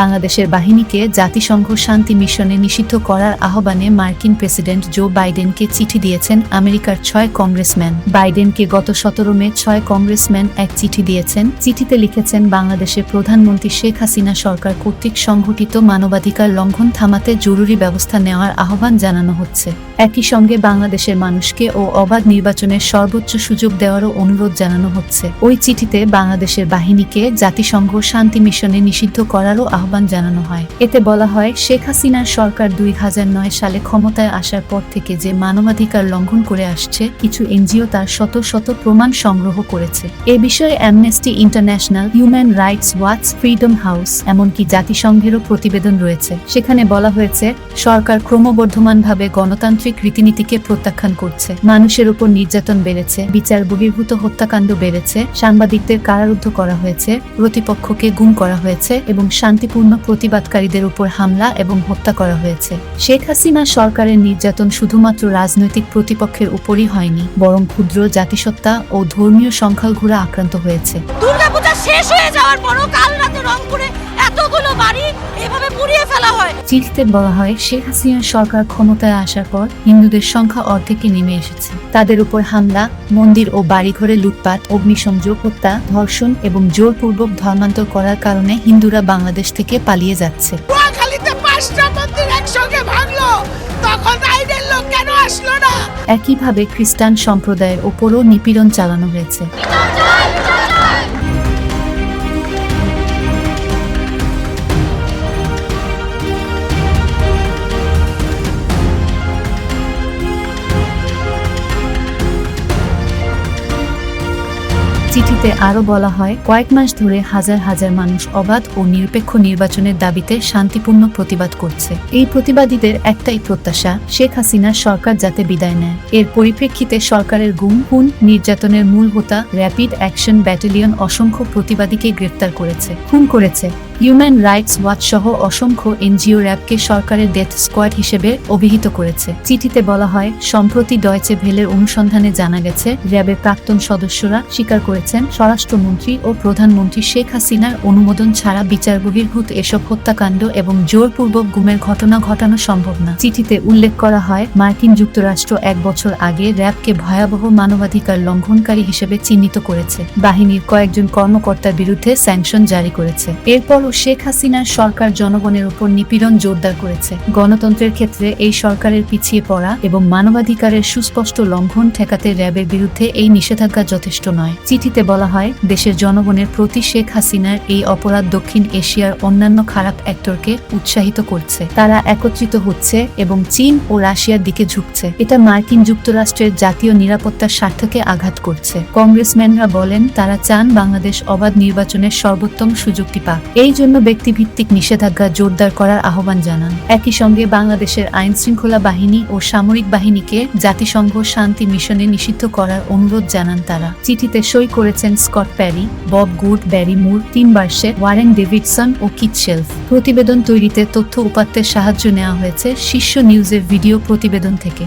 বাংলাদেশের বাহিনীকে জাতিসংঘ শান্তি মিশনে নিষিদ্ধ করার আহ্বানে মার্কিন প্রেসিডেন্ট জো বাইডেনকে চিঠি দিয়েছেন আমেরিকার ছয় কংগ্রেসম্যান। বাইডেনকে গত সতেরো মে ছয় কংগ্রেসম্যান এক চিঠি দিয়েছেন। চিঠিতে লিখেছেন, বাংলাদেশের প্রধানমন্ত্রী শেখ হাসিনা সরকার কর্তৃক সংঘটিত মানবাধিকার লঙ্ঘন থামাতে জরুরি ব্যবস্থা নেওয়ার আহ্বান জানানো হচ্ছে। একই সঙ্গে বাংলাদেশের মানুষকে ও অবাধ নির্বাচনের সর্বোচ্চ সুযোগ দেওয়ারও অনুরোধ জানানো হচ্ছে। ওই চিঠিতে বাংলাদেশের বাহিনীকে জাতিসংঘ শান্তি মিশনে নিষিদ্ধ করারও আহ্বান জানানো হয়। এতে বলা হয়, শেখ হাসিনার সরকার দুই হাজার নয় সালে ক্ষমতায় আসার পর থেকে যে মানবাধিকার লঙ্ঘন করে আসছে, কিছু এনজিও তার শত শত প্রমাণ সংগ্রহ করেছে। এ বিষয়ে Amnesty International Human Rights Watch Freedom House এমনকি জাতিসংঘেরও প্রতিবেদন রয়েছে। সেখানে বলা হয়েছে, সরকার ক্রমবর্ধমানভাবে গণতান্ত্রিক রীতিনীতিকে প্রত্যাখ্যান করছে। মানুষের উপর নির্যাতন বেড়েছে, বিচার বহির্ভূত হত্যাকাণ্ড বেড়েছে, সাংবাদিকদের কারারুদ্ধ করা হয়েছে, প্রতিপক্ষকে গুম করা হয়েছে এবং শান্তিপূর্ণ প্রতিবাদকারীদের উপর হামলা এবং হত্যা করা হয়েছে। শেখ হাসিনা সরকারের নির্যাতন শুধুমাত্র রাজনৈতিক প্রতিপক্ষের উপরই হয়নি বরং ক্ষুদ্র জাতিসত্তা ও ধর্মীয় সংখ্যালঘুরা আক্রান্ত হয়েছে। দুর্গাপূজা শেষ হয়ে যাওয়ার পরও কাল রাতে রংপুরে এতগুলো বাড়ি এভাবে পুড়িয়ে ফেলা হয়। চিঠিতে বলা হয় শেখ হাসিনার সরকার ক্ষমতায় আসার পর হিন্দুদের সংখ্যা অর্ধেকে নেমে এসেছে। তাদের উপর হামলা মন্দির ও বাড়িঘরে লুটপাট অগ্নিসংযোগ হত্যা ধর্ষণ এবং জোরপূর্বক ধর্মান্তর করার কারণে হিন্দুরা বাংলাদেশ থেকে পালিয়ে যাচ্ছে। একইভাবে খ্রিস্টান সম্প্রদায়ের ওপরও নিপীড়ন চালানো হয়েছে। চিঠিতে আরও বলা হয়, কয়েক মাস ধরে হাজার হাজার মানুষ অবাধ ও নিরপেক্ষ নির্বাচনের দাবিতে শান্তিপূর্ণ প্রতিবাদ করছে। এই প্রতিবাদীদের একটাই প্রত্যাশা, শেখ হাসিনার সরকার যাতে বিদায় নেয়। এর পরিপ্রেক্ষিতে সরকারের গুম হুন নির্যাতনের মূল হোতা র্যাপিড অ্যাকশন ব্যাটালিয়ন অসংখ্য প্রতিবাদীকে গ্রেফতার করেছে। খুন করেছে। হিউম্যান রাইটস ওয়াচ সহ অসংখ্য এনজিও র্যাবকে সরকারের ডেথ স্কোয়াড হিসেবে অভিহিত করেছে। চিঠিতে বলা হয়, সম্প্রতি ডয়চে ভেলের অনুসন্ধানে জানা গেছে, র্যাবের প্রাক্তন সদস্যরা স্বীকার করেছেন, স্বরাষ্ট্রমন্ত্রী ও প্রধানমন্ত্রী শেখ হাসিনার অনুমোদন ছাড়া বিচার বহির্ভূত এসব হত্যাকাণ্ড এবং জোরপূর্বক গুমের ঘটনা ঘটানো সম্ভব না। চিঠিতে উল্লেখ করা হয়, মার্কিন যুক্তরাষ্ট্র এক বছর আগে র্যাবকে ভয়াবহ মানবাধিকার লঙ্ঘনকারী হিসেবে চিহ্নিত করেছে। বাহিনীর কয়েকজন কর্মকর্তার বিরুদ্ধে স্যাংশন জারি করেছে। এরপরও শেখ হাসিনার সরকার জনগণের উপর নিপীড়ন জোরদার করেছে। গণতন্ত্রের ক্ষেত্রে এই সরকারের পিছিয়ে পড়া এবং মানবাধিকারের সুস্পষ্ট লঙ্ঘন ঠেকাতে র্যাবের বিরুদ্ধে এই নিষেধাজ্ঞা যথেষ্ট নয়। চিঠিতে বলা হয়, দেশের জনগণের প্রতি শেখ হাসিনার এই অপরাধ দক্ষিণ এশিয়ার অন্যান্য খারাপ অ্যাক্টরকে উৎসাহিত করছে। তারা একত্রিত হচ্ছে এবং চীন ও রাশিয়ার দিকে ঝুঁকছে। এটা মার্কিন যুক্তরাষ্ট্রের জাতীয় নিরাপত্তার স্বার্থকে আঘাত করছে। কংগ্রেসম্যানরা বলেন, তারা চান বাংলাদেশ অবাধ নির্বাচনের সর্বোত্তম সুযোগটি পাক। এই জন্য ব্যক্তিভিত্তিক নিষেধাজ্ঞা জোরদার করার আহ্বান জানান। একই সঙ্গে বাংলাদেশের আইন শৃঙ্খলা বাহিনী ও সামরিক বাহিনীকে জাতিসংঘ শান্তি মিশনে নিষিদ্ধ করার অনুরোধ জানান তারা। চিঠিতে সই করেছেন Scott Parry, Bob Good, Barry Moore Tim Burchett Warren Davidson ও কিট শেলফ। প্রতিবেদন তৈরিতে তথ্য উপাত্তের সাহায্য নেওয়া হয়েছে শীর্ষ নিউজের ভিডিও প্রতিবেদন থেকে।